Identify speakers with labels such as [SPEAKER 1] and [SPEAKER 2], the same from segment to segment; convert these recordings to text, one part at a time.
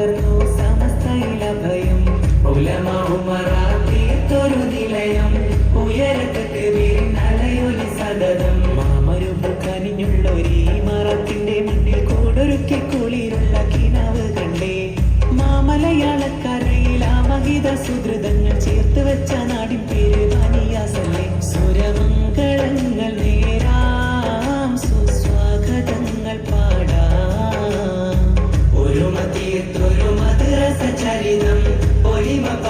[SPEAKER 1] പകർന്നു സമസ്തയിലഭയം. ഉലമാ Kalimata.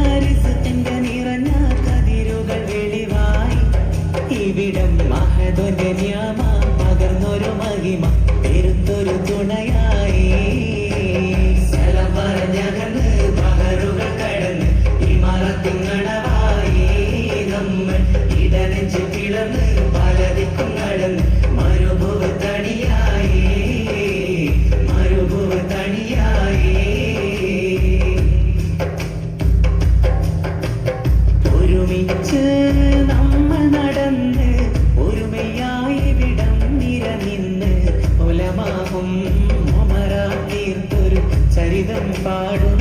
[SPEAKER 1] അമരാ തീർത്തൊരു ചരിതം പാടും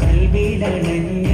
[SPEAKER 1] കൽവിടണഞ്ഞ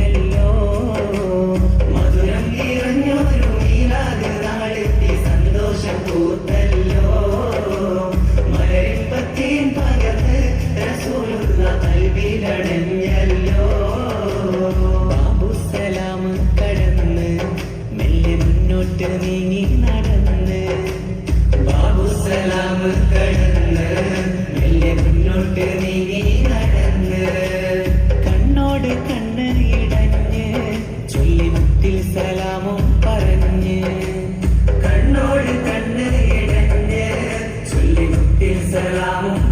[SPEAKER 1] será um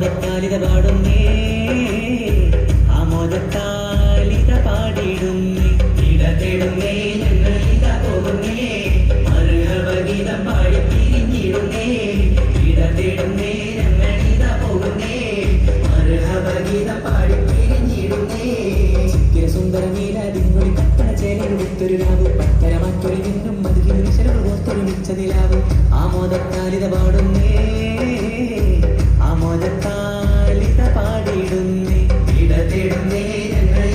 [SPEAKER 1] ആമോദത്താലിത പാടുന്നേ ആമോദത്താലിത പാടിയിടുന്നേ ഇട തേടുന്നേ ഞങ്ങളിത പോകുന്നേ മറുകവഗീതം പാടി തിരിഞ്ഞിടുന്നേ. ഇട തേടുന്നേ ഞങ്ങളിത പോകുന്നേ മറുകവഗീതം പാടി തിരിഞ്ഞിടുന്നേ. ചിത്യ സുന്ദര നീലാതിങ്ങൊരു കത്തണ ചേലെടുത്തൊരു രാവ് പത്തരമാറ്റൊരു നിന്നും മതിലിന് ശരവ് നിലാവ്. ആമോദത്താലിത പാടുന്നേ ഞങ്ങൾ തേടുന്നേ ഞങ്ങൾ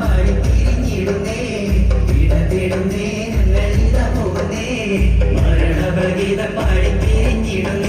[SPEAKER 1] പാടി തിരിഞ്ഞിടുന്നേ. ഇട തേടുന്നേ ഞങ്ങൾ ഇതാ പോകുന്നേ. മരണഭഗീതം പാടി പിരിഞ്ഞിടുന്നേ